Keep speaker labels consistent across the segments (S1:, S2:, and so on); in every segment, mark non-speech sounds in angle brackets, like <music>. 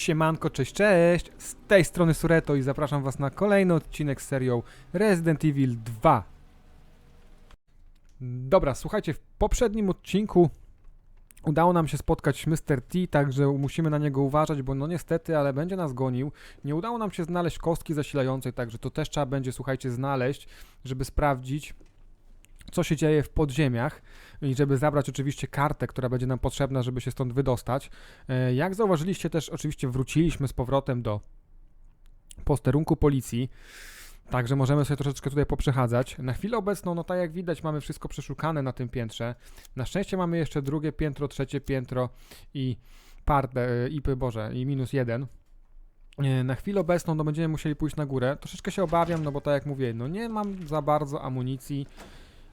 S1: Siemanko, cześć, cześć! Z tej strony Sureto i zapraszam was na kolejny odcinek z serią Resident Evil 2. Dobra, słuchajcie, w poprzednim odcinku udało nam się spotkać Mr. T, także musimy na niego uważać, bo no niestety, ale będzie nas gonił. Nie udało nam się znaleźć kostki zasilającej, także to też trzeba będzie, słuchajcie, znaleźć, żeby sprawdzić, co się dzieje w podziemiach i żeby zabrać oczywiście kartę, która będzie nam potrzebna, żeby się stąd wydostać. E, Jak zauważyliście też, oczywiście wróciliśmy z powrotem do posterunku policji, także możemy sobie troszeczkę tutaj poprzechadzać. Na chwilę obecną, no tak jak widać, mamy wszystko przeszukane na tym piętrze. Na szczęście mamy jeszcze drugie piętro, trzecie piętro i partę, i Boże, i minus jeden. E, Na chwilę obecną no będziemy musieli pójść na górę. Troszeczkę się obawiam, no bo tak jak mówię, no nie mam za bardzo amunicji,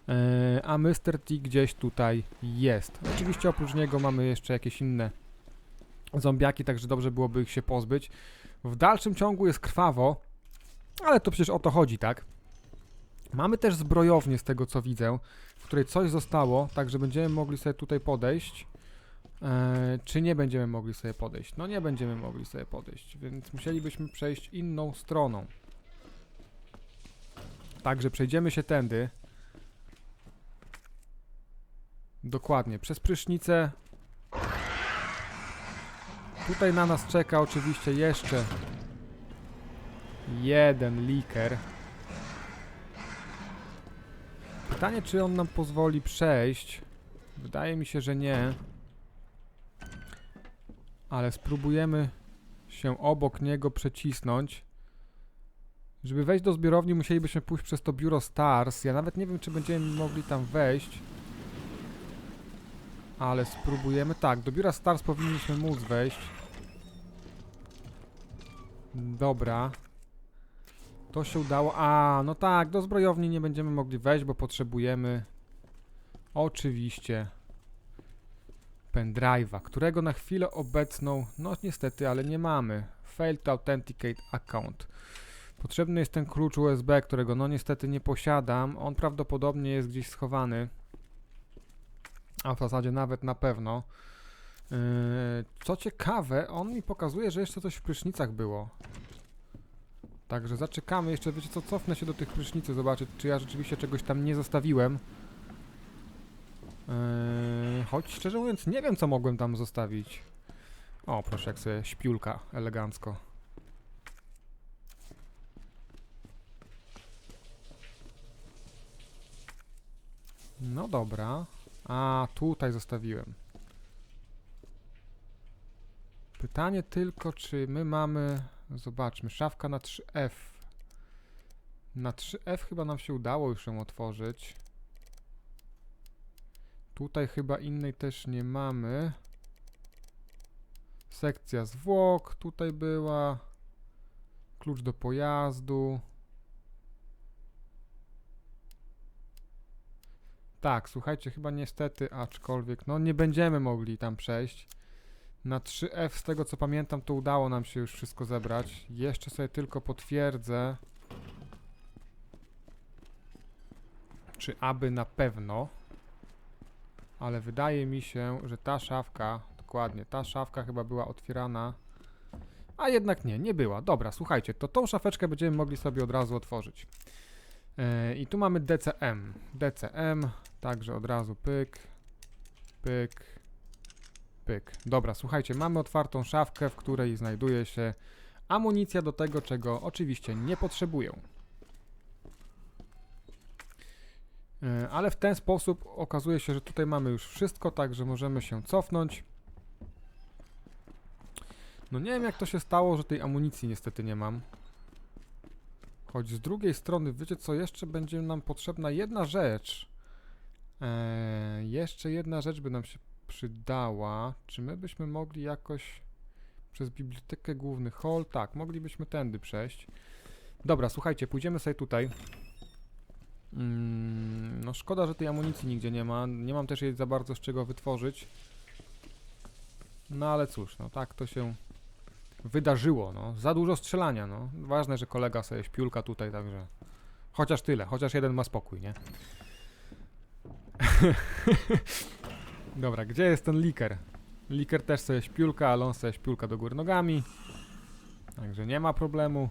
S1: e, a Mr. T gdzieś tutaj jest. Oczywiście oprócz niego mamy jeszcze jakieś inne zombiaki, także dobrze byłoby ich się pozbyć. W dalszym ciągu jest krwawo, ale to przecież o to chodzi, tak? Mamy też zbrojownię z tego co widzę, w której coś zostało, także będziemy mogli sobie tutaj podejść. E, czy nie będziemy mogli sobie podejść? No nie będziemy mogli sobie podejść, więc musielibyśmy przejść inną stroną. Także przejdziemy się tędy. Dokładnie, przez prysznicę. Tutaj na nas czeka oczywiście jeszcze jeden liker. Pytanie, czy on nam pozwoli przejść. Wydaje mi się, że nie. Ale spróbujemy się obok niego przecisnąć. Żeby wejść do zbiorowni, musielibyśmy pójść przez to biuro Stars. Ja nawet nie wiem, czy będziemy mogli tam wejść. Ale spróbujemy. Tak, do biura Stars powinniśmy móc wejść. Dobra. To się udało. A, no tak, do zbrojowni nie będziemy mogli wejść, bo potrzebujemy oczywiście pendrive'a, którego na chwilę obecną, no niestety, ale nie mamy. Failed to authenticate account. Potrzebny jest ten klucz USB, którego no niestety nie posiadam. On prawdopodobnie jest gdzieś schowany. A w zasadzie nawet na pewno. Yy, co ciekawe, on mi pokazuje, że jeszcze coś w prysznicach było. Także zaczekamy jeszcze, wiecie co, cofnę się do tych prysznicy, zobaczyć, czy ja rzeczywiście czegoś tam nie zostawiłem. Yy, choć szczerze mówiąc, nie wiem, co mogłem tam zostawić. O, proszę, jak sobie śpiulka elegancko. No dobra. A, tutaj zostawiłem. Pytanie tylko, czy my mamy... Zobaczmy, szafka na 3F. Na 3F chyba nam się udało już ją otworzyć. Tutaj chyba innej też nie mamy. Sekcja zwłok tutaj była. Klucz do pojazdu. Tak, słuchajcie, chyba niestety, aczkolwiek, no nie będziemy mogli tam przejść. Na 3F, z tego co pamiętam, to udało nam się już wszystko zebrać. Jeszcze sobie tylko potwierdzę, czy aby na pewno. Ale wydaje mi się, że ta szafka, dokładnie, ta szafka chyba była otwierana. A jednak nie, nie była. Dobra, słuchajcie, to tą szafeczkę będziemy mogli sobie od razu otworzyć. I tu mamy DCM. DCM, także od razu pyk, pyk, pyk. Dobra, słuchajcie, mamy otwartą szafkę, w której znajduje się amunicja do tego, czego oczywiście nie potrzebuję. Yy, Ale w ten sposób okazuje się, że tutaj mamy już wszystko, także możemy się cofnąć. No nie wiem jak to się stało, że tej amunicji niestety nie mam. Choć z drugiej strony, wiecie co, jeszcze będzie nam potrzebna jedna rzecz. Eee, jeszcze jedna rzecz by nam się przydała. Czy my byśmy mogli jakoś przez bibliotekę główny hall? Tak, moglibyśmy tędy przejść. Dobra, słuchajcie, pójdziemy sobie tutaj. Mm, no szkoda, że tej amunicji nigdzie nie ma. Nie mam też jej za bardzo z czego wytworzyć. No ale cóż, no tak to się wydarzyło, no. Za dużo strzelania, no. Ważne, że kolega sobie śpiulka tutaj, także... Chociaż tyle, chociaż jeden ma spokój, nie? <laughs> Dobra, gdzie jest ten liker? Liker też sobie śpiulka, ale on sobie śpiulka do góry nogami. Także nie ma problemu.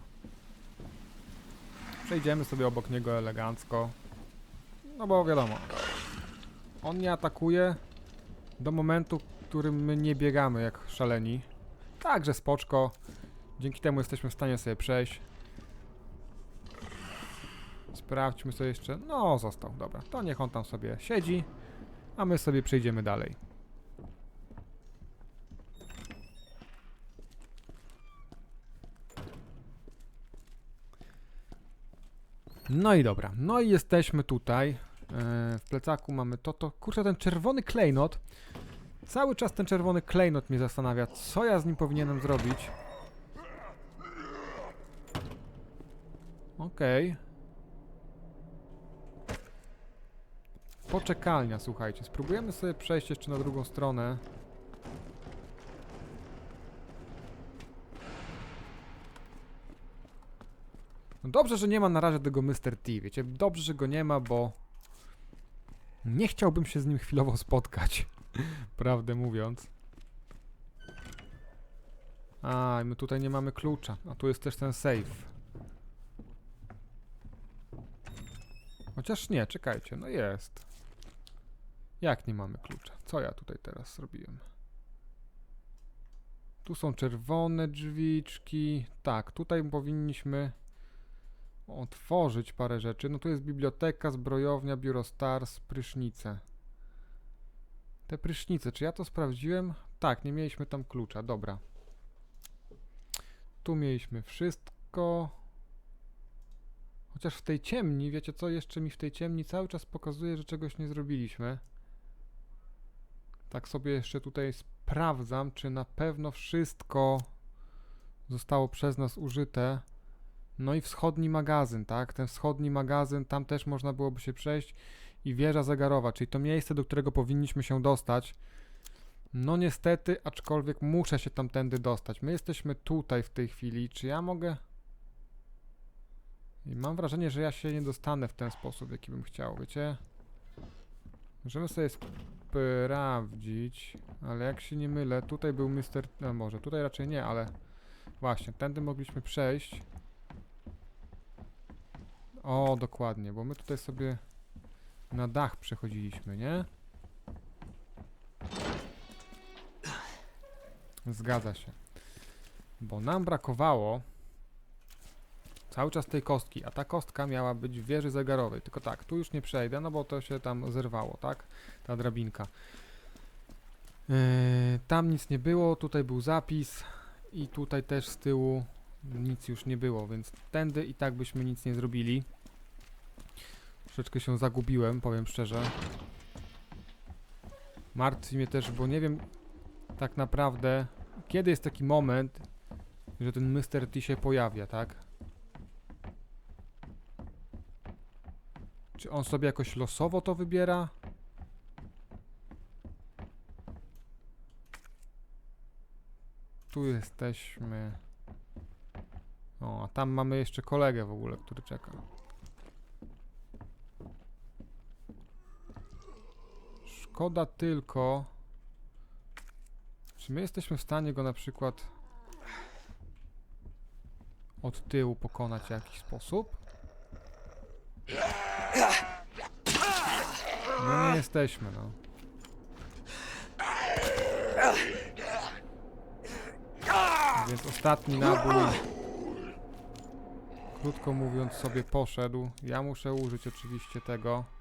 S1: Przejdziemy sobie obok niego elegancko. No bo wiadomo. On nie atakuje do momentu, w którym my nie biegamy jak szaleni. Także spoczko. Dzięki temu jesteśmy w stanie sobie przejść. Sprawdźmy sobie jeszcze. No, został, dobra. To niech on tam sobie siedzi, a my sobie przejdziemy dalej. No i dobra. No i jesteśmy tutaj. E, w plecaku mamy to, to. Kurczę, ten czerwony klejnot. Cały czas ten czerwony klejnot mnie zastanawia, co ja z nim powinienem zrobić. Okej. Poczekalnia, słuchajcie. Spróbujemy sobie przejść jeszcze na drugą stronę. No dobrze, że nie ma na razie tego Mr. T, wiecie? Dobrze, że go nie ma, bo nie chciałbym się z nim chwilowo spotkać. <laughs> Prawdę mówiąc. A, my tutaj nie mamy klucza. A tu jest też ten safe. Chociaż nie, czekajcie, no jest. Jak nie mamy klucza? Co ja tutaj teraz zrobiłem? Tu są czerwone drzwiczki. Tak, tutaj powinniśmy otworzyć parę rzeczy. No tu jest biblioteka, zbrojownia, biuro Stars, prysznice. Te prysznice, czy ja to sprawdziłem? Tak, nie mieliśmy tam klucza, dobra. Tu mieliśmy wszystko. Chociaż w tej ciemni, wiecie co, jeszcze mi w tej ciemni cały czas pokazuje, że czegoś nie zrobiliśmy. Tak sobie jeszcze tutaj sprawdzam, czy na pewno wszystko zostało przez nas użyte. No i wschodni magazyn, tak? Ten wschodni magazyn, tam też można byłoby się przejść. I wieża zegarowa, czyli to miejsce, do którego powinniśmy się dostać. No niestety, aczkolwiek muszę się tamtędy dostać. My jesteśmy tutaj w tej chwili. Czy ja mogę... I mam wrażenie, że ja się nie dostanę w ten sposób, jaki bym chciał, wiecie? Możemy sobie sprawdzić, ale jak się nie mylę, tutaj był Mr... No może, tutaj raczej nie, ale... Właśnie, tędy mogliśmy przejść. O, dokładnie, bo my tutaj sobie na dach przechodziliśmy, nie? Zgadza się. Bo nam brakowało cały czas tej kostki, a ta kostka miała być w wieży zegarowej. Tylko tak, tu już nie przejdę, no bo to się tam zerwało, tak? Ta drabinka. Yy, tam nic nie było, tutaj był zapis i tutaj też z tyłu nic już nie było, więc tędy i tak byśmy nic nie zrobili. Troszeczkę się zagubiłem, powiem szczerze. Martwi mnie też, bo nie wiem tak naprawdę, kiedy jest taki moment, że ten Mr. T się pojawia, tak? Czy on sobie jakoś losowo to wybiera? Tu jesteśmy. O, a tam mamy jeszcze kolegę w ogóle, który czeka. Szkoda tylko. Czy my jesteśmy w stanie go na przykład od tyłu pokonać w jakiś sposób? No nie jesteśmy, no. Więc ostatni nabój, krótko mówiąc, sobie poszedł. Ja muszę użyć oczywiście tego.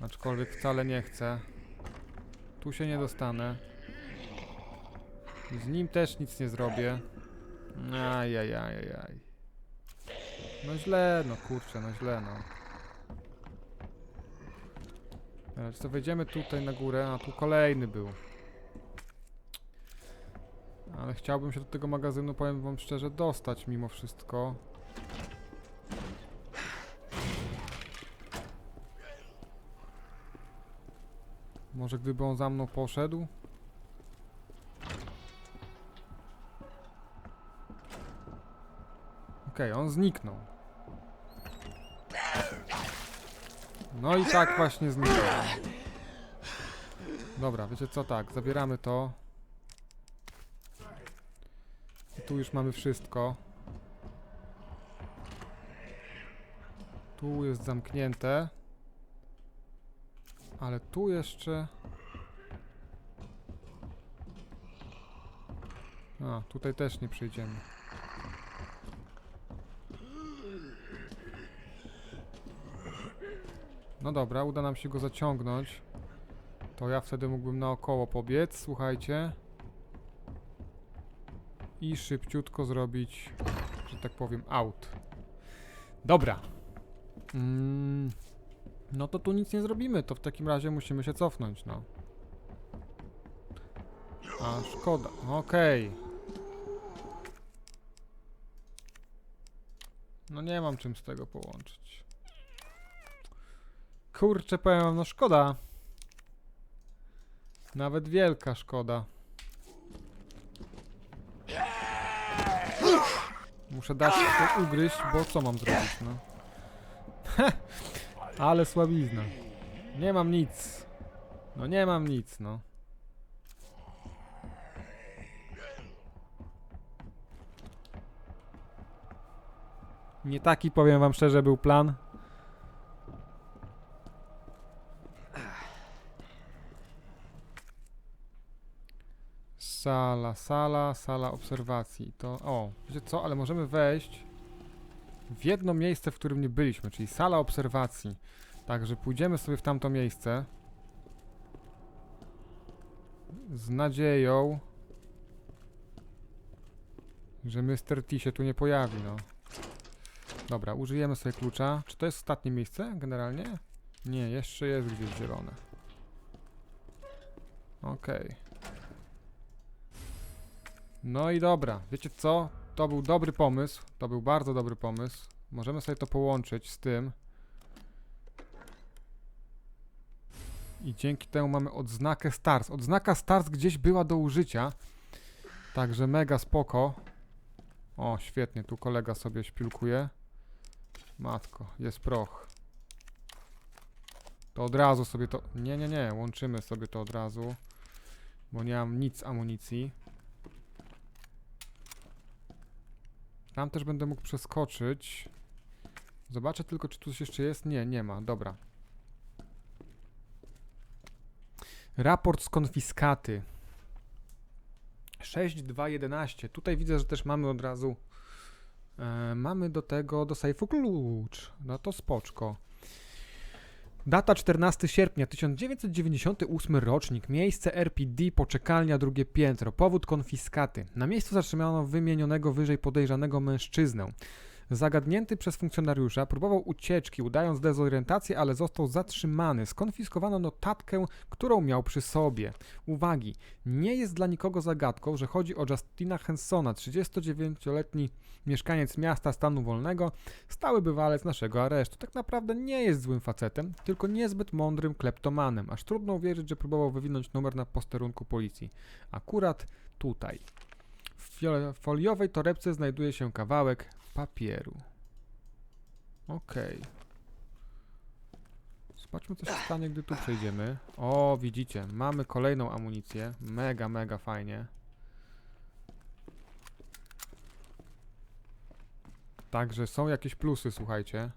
S1: Aczkolwiek wcale nie chcę. Tu się nie dostanę. Z nim też nic nie zrobię. Ajajajajaj. No źle, no kurczę, no źle, no. Teraz to wejdziemy tutaj na górę, a tu kolejny był. Ale chciałbym się do tego magazynu, powiem wam szczerze, dostać mimo wszystko. Może gdyby on za mną poszedł? Okej, okay, on zniknął. No i tak właśnie zniknął. Dobra, wiecie co, tak, zabieramy to. I tu już mamy wszystko. Tu jest zamknięte. Ale tu jeszcze... A, tutaj też nie przejdziemy. No dobra, uda nam się go zaciągnąć. To ja wtedy mógłbym naokoło pobiec, słuchajcie. I szybciutko zrobić, że tak powiem, out. Dobra. Mm, no to tu nic nie zrobimy, to w takim razie musimy się cofnąć, no. A, szkoda. Okej. No nie mam czym z tego połączyć. Kurczę, powiem no szkoda. Nawet wielka szkoda. Muszę dać to ugryźć, bo co mam zrobić, no? <laughs> Ale słabizna. Nie mam nic. No nie mam nic, no. Nie taki, powiem wam szczerze, był plan. Sala, sala, sala obserwacji. To, o, wiecie co, ale możemy wejść w jedno miejsce, w którym nie byliśmy, czyli sala obserwacji. Także pójdziemy sobie w tamto miejsce. Z nadzieją, że Mr. T się tu nie pojawi, no. Dobra, użyjemy sobie klucza. Czy to jest ostatnie miejsce generalnie? Nie, jeszcze jest gdzieś zielone. Okej. No i dobra, wiecie co? To był dobry pomysł. To był bardzo dobry pomysł. Możemy sobie to połączyć z tym. I dzięki temu mamy odznakę Stars. Odznaka Stars gdzieś była do użycia. Także mega spoko. O, świetnie, tu kolega sobie śpilkuje. Matko, jest proch. To od razu sobie to... Nie, nie, nie, łączymy sobie to od razu. Bo nie mam nic amunicji. Tam też będę mógł przeskoczyć. Zobaczę tylko, czy tu coś jeszcze jest. Nie, nie ma. Dobra. Raport z konfiskaty. 6211. Tutaj widzę, że też mamy od razu. E, mamy do tego, do sejfu klucz. No to spoczko. Data 14 sierpnia 1998 rocznik. Miejsce RPD, poczekalnia, drugie piętro. Powód konfiskaty. Na miejscu zatrzymano wymienionego wyżej podejrzanego mężczyznę. Zagadnięty przez funkcjonariusza próbował ucieczki, udając dezorientację, ale został zatrzymany. Skonfiskowano notatkę, którą miał przy sobie. Uwagi, nie jest dla nikogo zagadką, że chodzi o Justina Hensona, 39-letni mieszkaniec miasta stanu wolnego, stały bywalec naszego aresztu. Tak naprawdę nie jest złym facetem, tylko niezbyt mądrym kleptomanem, aż trudno uwierzyć, że próbował wywinąć numer na posterunku policji. Akurat tutaj. W foliowej torebce znajduje się kawałek papieru. Okej. Zobaczmy, co się stanie, gdy tu przejdziemy. O, widzicie, mamy kolejną amunicję. Mega, mega fajnie. Także są jakieś plusy, słuchajcie.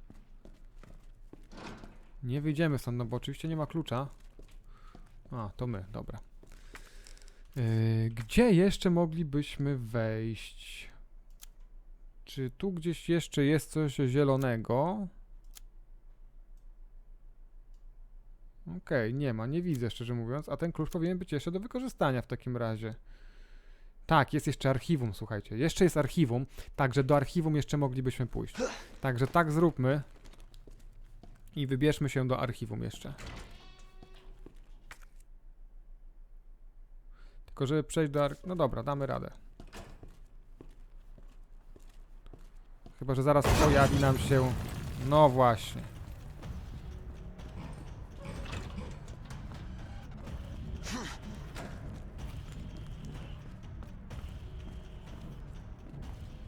S1: Nie wyjdziemy stąd, no bo oczywiście nie ma klucza. A, to my, dobra. Yy, gdzie jeszcze moglibyśmy wejść? Czy tu gdzieś jeszcze jest coś zielonego? Okej, nie ma, nie widzę szczerze mówiąc, a ten klucz powinien być jeszcze do wykorzystania w takim razie. Tak, jest jeszcze archiwum, słuchajcie. Jeszcze jest archiwum, także do archiwum jeszcze moglibyśmy pójść. Także tak zróbmy. I wybierzmy się do archiwum jeszcze. Tylko żeby przejść do ar... No dobra, damy radę. Chyba, że zaraz pojawi nam się... No właśnie.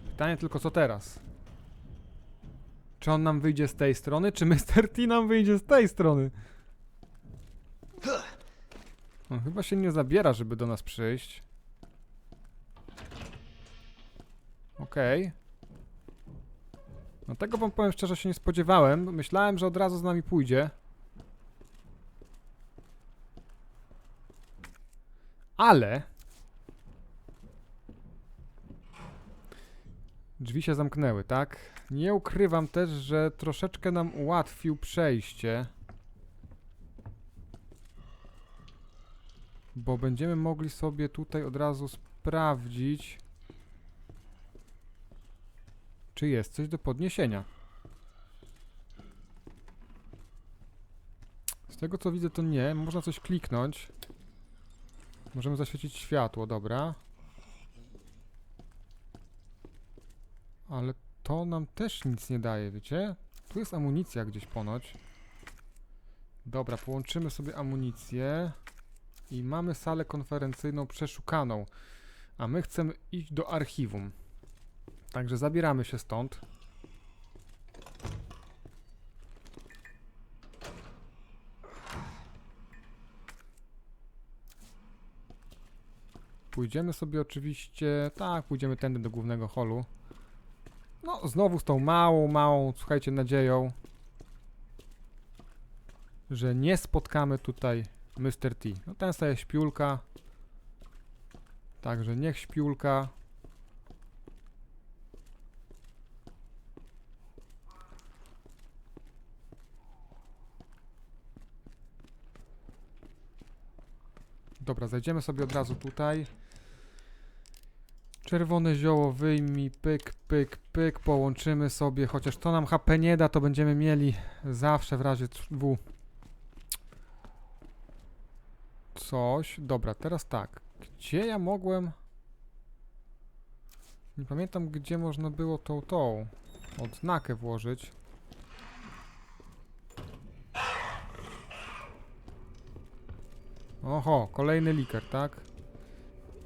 S1: Pytanie tylko co teraz? Czy on nam wyjdzie z tej strony, czy Mr. T nam wyjdzie z tej strony? On chyba się nie zabiera, żeby do nas przyjść. okej. No tego wam powiem szczerze się nie spodziewałem. Myślałem, że od razu z nami pójdzie. Ale... Drzwi się zamknęły, tak? Nie ukrywam też, że troszeczkę nam ułatwił przejście. Bo będziemy mogli sobie tutaj od razu sprawdzić, czy jest coś do podniesienia. Z tego co widzę to nie, można coś kliknąć. Możemy zaświecić światło, dobra. Ale to nam też nic nie daje, wiecie? Tu jest amunicja gdzieś ponoć. Dobra, połączymy sobie amunicję. I mamy salę konferencyjną przeszukaną. A my chcemy iść do archiwum. Także zabieramy się stąd. Pójdziemy sobie oczywiście... Tak, pójdziemy tędy do głównego holu. No, znowu z tą małą, małą, słuchajcie, nadzieją, że nie spotkamy tutaj Mr. T. No ten sobie śpiulka. Także niech śpiulka. Dobra, zajdziemy sobie od razu tutaj. Czerwone zioło wyjmij, pyk, pyk, pyk, połączymy sobie, chociaż to nam HP nie da, to będziemy mieli zawsze w razie W coś. Dobra, teraz tak. Gdzie ja mogłem... Nie pamiętam, gdzie można było tą, tą odznakę włożyć. Oho, kolejny liker, tak?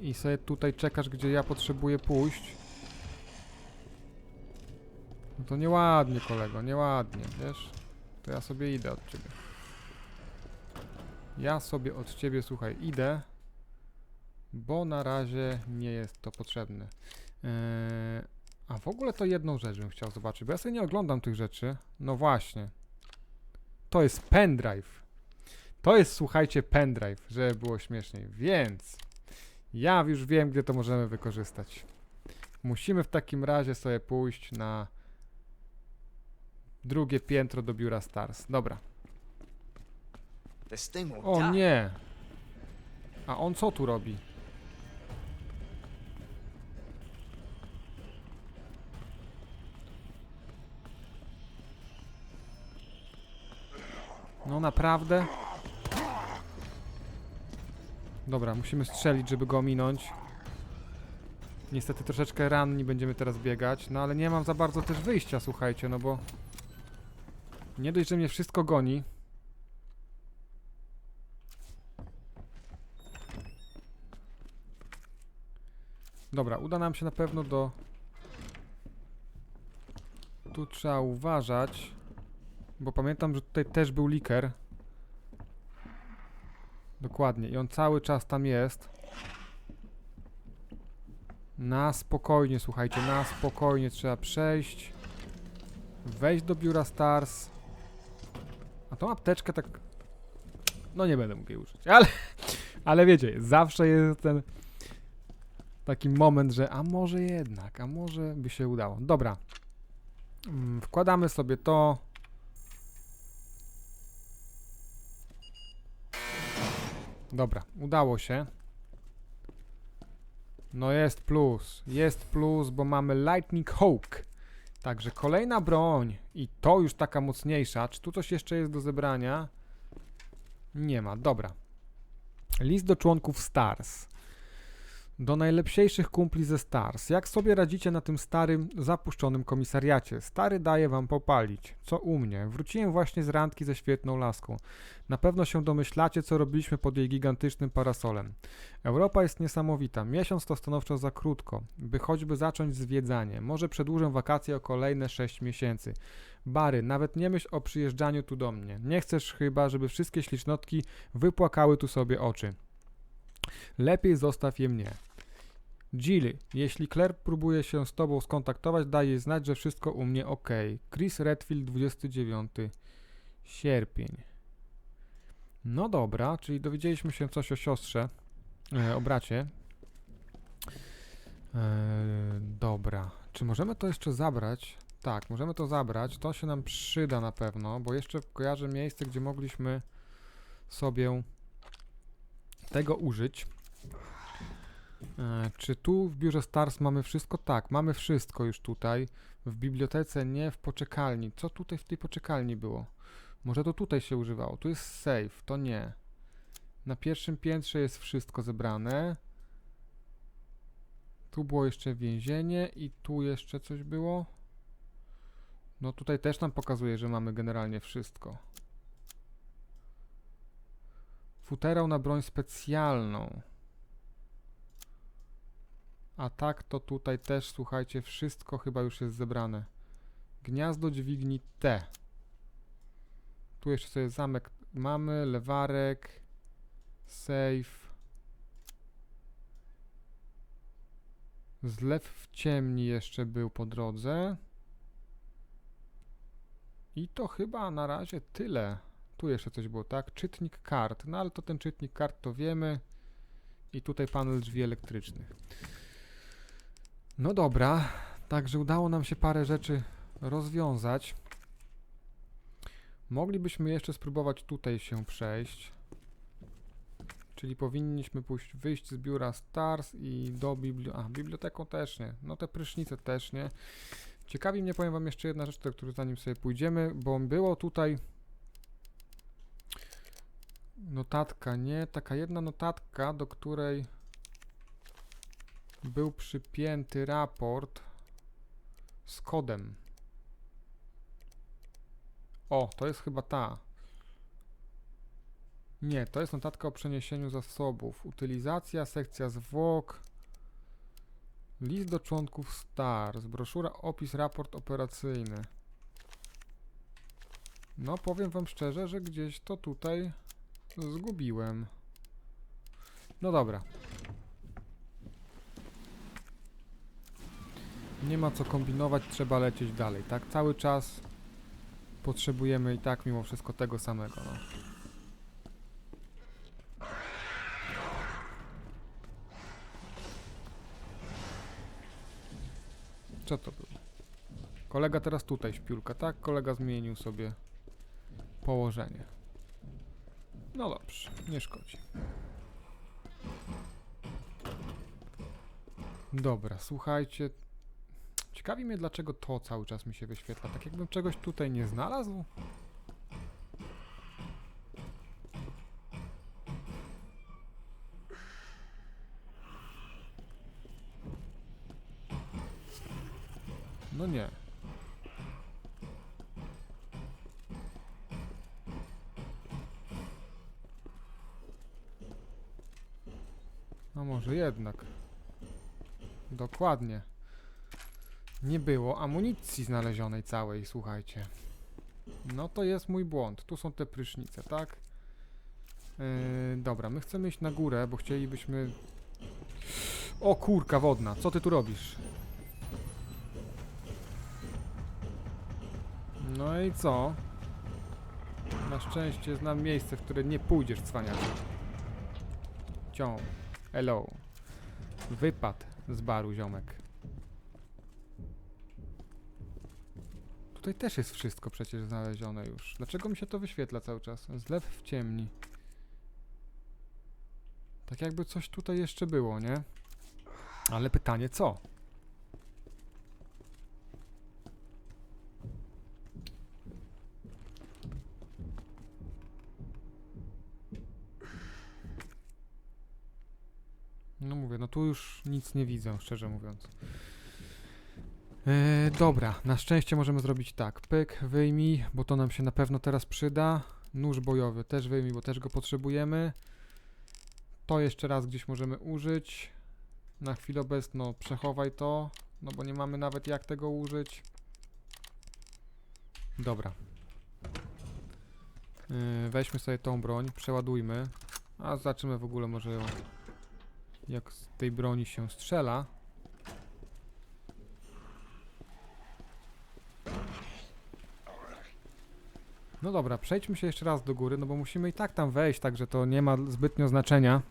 S1: I sobie tutaj czekasz, gdzie ja potrzebuję pójść. No to nieładnie, kolego, nieładnie, wiesz? To ja sobie idę od ciebie. Ja sobie od ciebie, słuchaj, idę, bo na razie nie jest to potrzebne. Eee, a w ogóle to jedną rzecz bym chciał zobaczyć, bo ja sobie nie oglądam tych rzeczy. No właśnie. To jest pendrive. To jest, słuchajcie, pendrive, żeby było śmieszniej. Więc ja już wiem, gdzie to możemy wykorzystać. Musimy w takim razie sobie pójść na drugie piętro do biura Stars. Dobra.
S2: This thing won't
S1: O
S2: die.
S1: nie! A on co tu robi? No naprawdę? Dobra, musimy strzelić, żeby go ominąć. Niestety troszeczkę ranni będziemy teraz biegać, no ale nie mam za bardzo też wyjścia, słuchajcie, no bo... Nie dość, że mnie wszystko goni. Dobra, uda nam się na pewno do... Tu trzeba uważać, bo pamiętam, że tutaj też był liker. Dokładnie, i on cały czas tam jest. Na spokojnie, słuchajcie, na spokojnie trzeba przejść. Wejść do biura Stars. A tą apteczkę tak... No nie będę mógł jej użyć, ale... Ale wiecie, zawsze jest ten taki moment, że a może jednak, a może by się udało. Dobra. Mm, Wkładamy sobie to. Dobra, udało się. No jest plus, jest plus, bo mamy Lightning Hawk. Także kolejna broń i to już taka mocniejsza. Czy tu coś jeszcze jest do zebrania? Nie ma, dobra. List do członków Stars. Do najlepsiejszych kumpli ze Stars. Jak sobie radzicie na tym starym, zapuszczonym komisariacie? Stary daje wam popalić. Co u mnie? Wróciłem właśnie z randki ze świetną laską. Na pewno się domyślacie, co robiliśmy pod jej gigantycznym parasolem. Europa jest niesamowita. Miesiąc to stanowczo za krótko, by choćby zacząć zwiedzanie. Może przedłużę wakacje o kolejne 6 miesięcy. Bary, nawet nie myśl o przyjeżdżaniu tu do mnie. Nie chcesz chyba, żeby wszystkie ślicznotki wypłakały tu sobie oczy. Lepiej zostaw je mnie. Jilly, jeśli Claire próbuje się z tobą skontaktować, daj jej znać, że wszystko u mnie ok. Chris Redfield, 29 sierpień. No dobra, czyli dowiedzieliśmy się coś o siostrze, e, o bracie. E, dobra, czy możemy to jeszcze zabrać? Tak, możemy to zabrać. To się nam przyda na pewno, bo jeszcze kojarzę miejsce, gdzie mogliśmy sobie tego użyć. E, czy tu w biurze Stars mamy wszystko? Tak, mamy wszystko już tutaj. W bibliotece nie, w poczekalni. Co tutaj w tej poczekalni było? Może to tutaj się używało. Tu jest safe, to nie. Na pierwszym piętrze jest wszystko zebrane. Tu było jeszcze więzienie i tu jeszcze coś było. No tutaj też nam pokazuje, że mamy generalnie wszystko. Futerał na broń specjalną. A tak to tutaj też, słuchajcie, wszystko chyba już jest zebrane. Gniazdo dźwigni T. Tu jeszcze sobie zamek mamy, lewarek, safe. Zlew w ciemni jeszcze był po drodze. I to chyba na razie tyle. Tu jeszcze coś było, tak? Czytnik kart. No ale to ten czytnik kart to wiemy. I tutaj panel drzwi elektrycznych. No dobra, także udało nam się parę rzeczy rozwiązać. Moglibyśmy jeszcze spróbować tutaj się przejść. Czyli powinniśmy pójść, wyjść z biura Stars i do biblioteki. A, biblioteką też nie. No te prysznice też nie. Ciekawi mnie, powiem wam jeszcze jedna rzecz, do której zanim sobie pójdziemy, bo było tutaj notatka, nie? Taka jedna notatka, do której był przypięty raport z kodem. O, to jest chyba ta. Nie, to jest notatka o przeniesieniu zasobów. Utylizacja, sekcja zwłok. List do członków STARS. Broszura, opis, raport operacyjny. No, powiem wam szczerze, że gdzieś to tutaj zgubiłem. No dobra. Nie ma co kombinować, trzeba lecieć dalej, tak? Cały czas potrzebujemy i tak mimo wszystko tego samego, no. Co to było? Kolega teraz tutaj śpiulka, tak? Kolega zmienił sobie położenie. No dobrze, nie szkodzi. Dobra, słuchajcie. Ciekawi mnie, dlaczego to cały czas mi się wyświetla. Tak jakbym czegoś tutaj nie znalazł. No nie. No może jednak. Dokładnie. Nie było amunicji znalezionej całej, słuchajcie. No to jest mój błąd. Tu są te prysznice, tak? Yy, dobra, my chcemy iść na górę, bo chcielibyśmy... O kurka wodna, co ty tu robisz? No i co? Na szczęście znam miejsce, w które nie pójdziesz, cwaniaku. Ciąg. Hello. Wypad z baru, ziomek. Tutaj też jest wszystko przecież znalezione już. Dlaczego mi się to wyświetla cały czas? Zlew w ciemni. Tak jakby coś tutaj jeszcze było, nie? Ale pytanie co? No mówię, no tu już nic nie widzę, szczerze mówiąc. E, dobra, na szczęście możemy zrobić tak. Pyk, wyjmij, bo to nam się na pewno teraz przyda. Nóż bojowy też wyjmij, bo też go potrzebujemy. To jeszcze raz gdzieś możemy użyć. Na chwilę obecną przechowaj to, no bo nie mamy nawet jak tego użyć. Dobra. E, weźmy sobie tą broń, przeładujmy. A zobaczymy w ogóle może jak z tej broni się strzela. No dobra, przejdźmy się jeszcze raz do góry, no bo musimy i tak tam wejść, także to nie ma zbytnio znaczenia.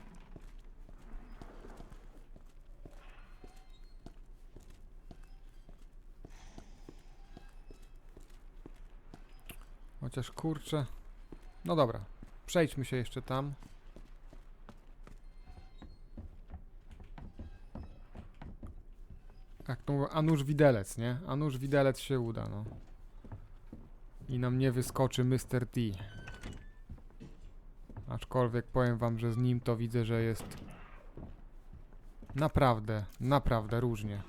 S1: Chociaż kurczę. No dobra, przejdźmy się jeszcze tam. To mówią, a nóż widelec, nie? A nóż widelec się uda, no. I nam nie wyskoczy Mr. T. Aczkolwiek powiem wam, że z nim to widzę, że jest naprawdę, naprawdę różnie.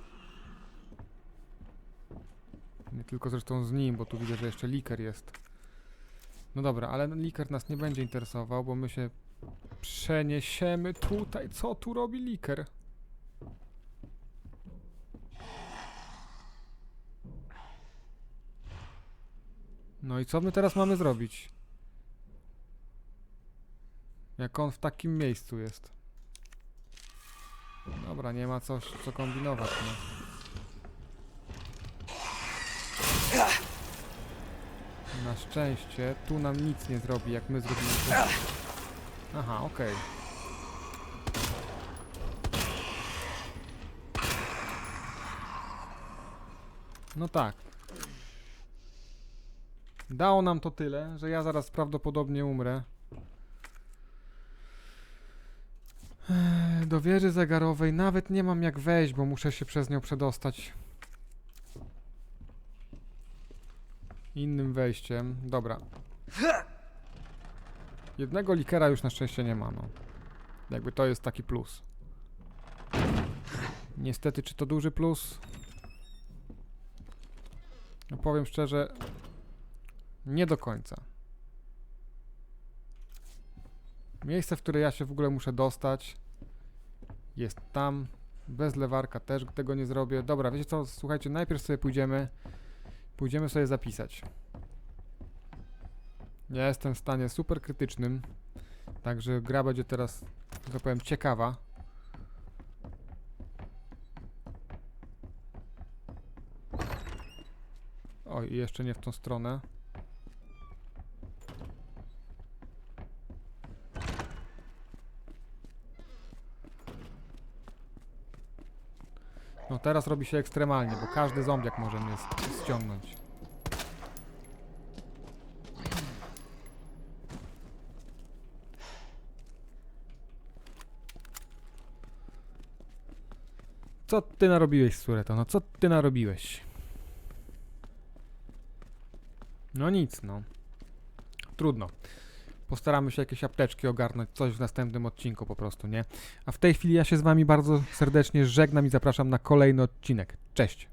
S1: Nie tylko zresztą z nim, bo tu widzę, że jeszcze liker jest. No dobra, ale liker nas nie będzie interesował, bo my się przeniesiemy tutaj. Co tu robi liker? No i co my teraz mamy zrobić? Jak on w takim miejscu jest. Dobra, nie ma coś co kombinować, no. Na szczęście tu nam nic nie zrobi, jak my zrobimy to. Aha, okej. No tak. Dało nam to tyle, że ja zaraz prawdopodobnie umrę. Do wieży zegarowej nawet nie mam jak wejść, bo muszę się przez nią przedostać. Innym wejściem. Dobra. Jednego likera już na szczęście nie ma, no. Jakby to jest taki plus. Niestety, czy to duży plus? No powiem szczerze, nie do końca. Miejsce, w które ja się w ogóle muszę dostać, jest tam. Bez lewarka też tego nie zrobię. Dobra, wiecie co? Słuchajcie, najpierw sobie pójdziemy. Pójdziemy sobie zapisać. Ja jestem w stanie super krytycznym. Także gra będzie teraz, że tak powiem, ciekawa. Oj, jeszcze nie w tą stronę. Teraz robi się ekstremalnie, bo każdy zombiak może mnie ściągnąć. Co ty narobiłeś, Sureto? No co ty narobiłeś? No nic, no. Trudno. Postaramy się jakieś apteczki ogarnąć, coś w następnym odcinku po prostu, nie? A w tej chwili ja się z wami bardzo serdecznie żegnam i zapraszam na kolejny odcinek. Cześć!